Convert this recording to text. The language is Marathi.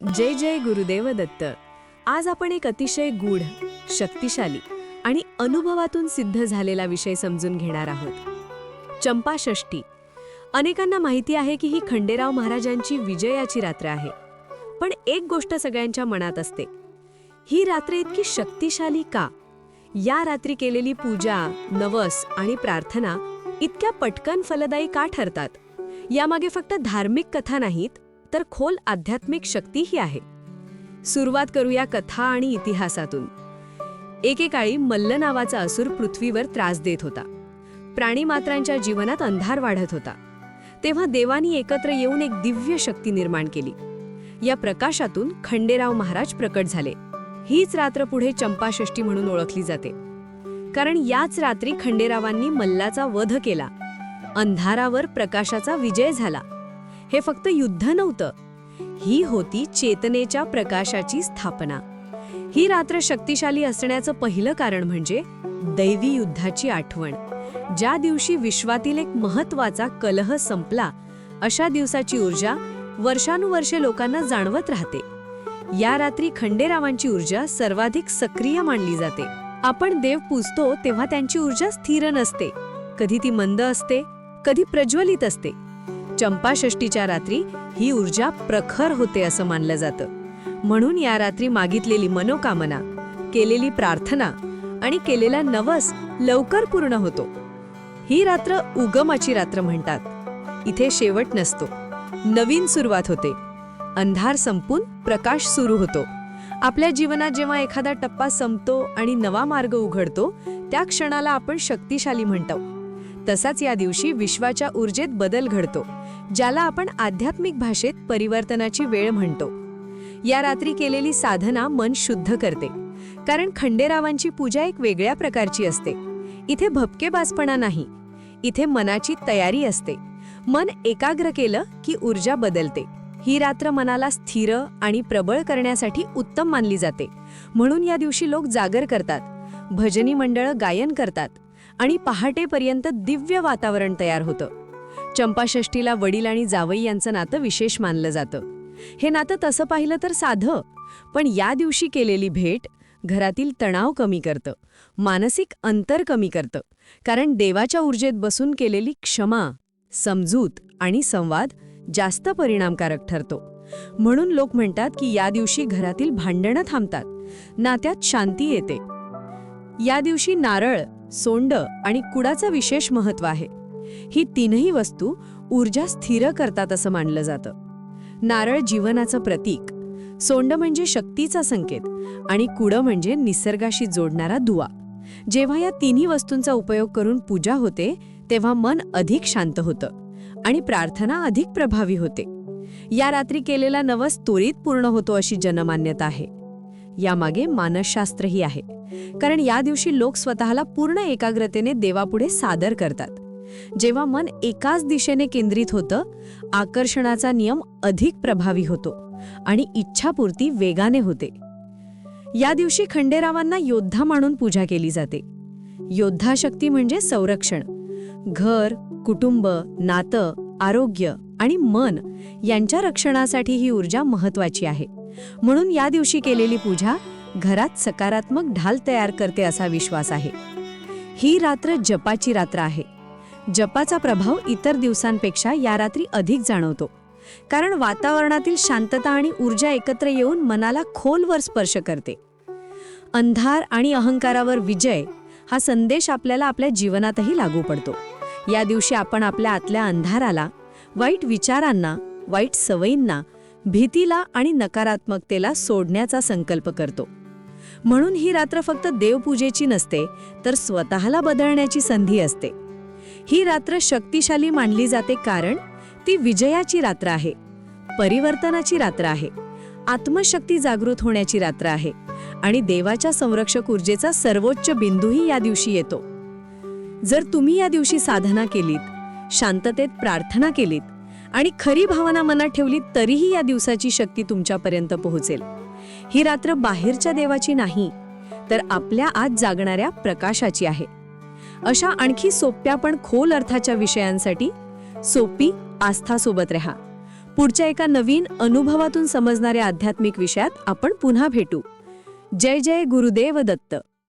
जय जय गुरुदेव दत्त. आज आपण एक अतिशय गूढ शक्तिशाली आणि अनुभवातून सिद्ध झालेला विषय समजून घेणार आहोत. चंपाषष्ठी अनेकांना माहिती आहे की ही खंडेराव महाराजांची विजयाची रात्र आहे. पण एक गोष्ट सगळ्यांच्या मनात असते. ही रात्र इतकी शक्तिशाली का? या रात्री केलेली पूजा नवस आणि प्रार्थना इतक्या पटकन फलदायी का ठरतात? यामागे फक्त धार्मिक कथा नाहीत तर खोल आध्यात्मिक शक्तीही आहे. सुरुवात करूया कथा आणि इतिहासातून. एकेकाळी मल्ल नावाचा असुर पृथ्वीवर त्रास देत होता. प्राणीमात्रांच्या जीवनात अंधार वाढत होता. तेव्हा देवानी एकत्र येऊन एक दिव्य शक्ती निर्माण केली. या प्रकाशातून खंडेराव महाराज प्रकट झाले. हीच रात्र पुढे चंपाषष्ठी म्हणून ओळखली जाते. कारण याच रात्री खंडेरावांनी मल्लाचा वध केला. अंधारावर प्रकाशाचा विजय झाला. हे फक्त युद्ध नव्हतं. ही होती चेतनेच्या प्रकाशाची स्थापना. ही रात्र शक्तिशाली असण्याचं पहिलं कारण म्हणजे दैवी युद्धाची आठवण. ज्या दिवशी विश्वातील एक महत्त्वाचा कलह संपला अशा दिवसाची ऊर्जा वर्षानुवर्षे लोकांना जाणवत राहते. या रात्री खंडेरावांची ऊर्जा सर्वाधिक सक्रिय मानली जाते. आपण देव पूजतो तेव्हा त्यांची ऊर्जा स्थिर नसते. कधी ती मंद असते कधी प्रज्वलित असते. चंपाषष्टीच्या रात्री ही ऊर्जा प्रखर होते असं मानलं जातं. म्हणून या रात्री मागितलेली मनोकामना केलेली प्रार्थना आणि केलेला नवस लवकर पूर्ण होतो. ही रात्र उगमाची रात्र म्हणतात. इथे शेवट नसतो. नवीन सुरुवात होते. अंधार संपून प्रकाश सुरू होतो. आपल्या जीवनात जेव्हा एखादा टप्पा संपतो आणि नवा मार्ग उघडतो त्या क्षणाला आपण शक्तिशाली म्हणतो. तसाच या दिवशी विश्वाच्या ऊर्जेत बदल घडतो ज्याला आपण आध्यात्मिक भाषेत परिवर्तनाची वेळ म्हणतो. या रात्री केलेली साधना मन शुद्ध करते कारण खंडेरावांची पूजा एक वेगळ्या प्रकारची असते. इथे भपकेबाजपणा नाही इथे मनाची तयारी असते. मन एकाग्र केलं की ऊर्जा बदलते. ही रात्र मनाला स्थिर आणि प्रबळ करण्यासाठी उत्तम मानली जाते. म्हणून या दिवशी लोक जागर करतात. भजनी मंडळ गायन करतात. आणि पहाटेपर्यंत दिव्य वातावरण तयार होतं. चंपाषष्टीला वडील आणि जावई यांचं नातं विशेष मानलं जातं. हे नातं तसं पाहिलं तर साधं पण या दिवशी केलेली भेट घरातील तणाव कमी करतं मानसिक अंतर कमी करतं कारण देवाच्या ऊर्जेत बसून केलेली क्षमा समजूत आणि संवाद जास्त परिणामकारक ठरतो. म्हणून लोक म्हणतात की या दिवशी घरातील भांडणं थांबतात नात्यात शांती येते. या दिवशी नारळ सोंड आणि कुडाचं विशेष महत्त्व आहे. ही तीनही वस्तू ऊर्जा स्थिर करतात असं मानलं जातं. नारळ जीवनाचं प्रतीक. सोंड म्हणजे शक्तीचा संकेत आणि कुडं म्हणजे निसर्गाशी जोडणारा दुवा. जेव्हा या तिन्ही वस्तूंचा उपयोग करून पूजा होते तेव्हा मन अधिक शांत होतं आणि प्रार्थना अधिक प्रभावी होते. या रात्री केलेला नवस त्वरित पूर्ण होतो अशी जनमान्यता आहे. यामागे मानसशास्त्रही आहे. कारण या दिवशी लोक स्वतःला पूर्ण एकाग्रतेने देवापुढे सादर करतात. जेव्हा मन एकाच दिशेने केंद्रित होतं आकर्षणाचा नियम अधिक प्रभावी होतो आणि इच्छापूर्ती वेगाने होते. या दिवशी खंडेरावांना योद्धा मानून पूजा केली जाते. योद्धाशक्ती म्हणजे संरक्षण. घर कुटुंब नातं आरोग्य आणि मन यांच्या रक्षणासाठी ही ऊर्जा महत्वाची आहे. म्हणून या दिवशी केलेली पूजा घरात सकारात्मक ढाल तयार करते असा विश्वास आहे. ही रात्र जपाची रात्र आहे. जपाचा प्रभाव इतर दिवसांपेक्षा या रात्री अधिक जाणवतो. कारण वातावरणातील शांतता आणि ऊर्जा एकत्र येऊन मनाला खोलवर स्पर्श करते. अंधार आणि अहंकारावर विजय हा संदेश आपल्याला आपल्या जीवनातही लागू पडतो. या दिवशी आपण आपल्या आतल्या अंधाराला वाईट विचारांना वाईट सवयींना भीतीला आणि नकारात्मकतेला सोडण्याचा संकल्प करतो. म्हणून ही रात्र फक्त देवपूजेची नसते तर स्वतःला बदलण्याची संधी असते. ही रात्र शक्तिशाली मानली जाते कारण ती विजयाची रात्र आहे परिवर्तनाची रात्र आहे आत्मशक्ती जागृत होण्याची रात्र आहे आणि देवाच्या संरक्षक ऊर्जेचा सर्वोच्च बिंदूही या दिवशी येतो. जर तुम्ही या दिवशी साधना केलीत शांततेत प्रार्थना केलीत आणि खरी भावना मनात ठेवली तरीही या दिवसाची शक्ती तुमच्यापर्यंत पोहोचेल. ही रात्र बाहेरच्या देवाची नाही तर आपल्या आत जागणाऱ्या प्रकाशाची आहे. अशा आणखी सोप्या पण खोल अर्थाच्या विषयांसाठी सोपी आस्थासोबत रहा. पुढच्या एका नवीन अनुभवातून समजणाऱ्या आध्यात्मिक विषयात आपण पुन्हा भेटू. जय जय गुरुदेव दत्त.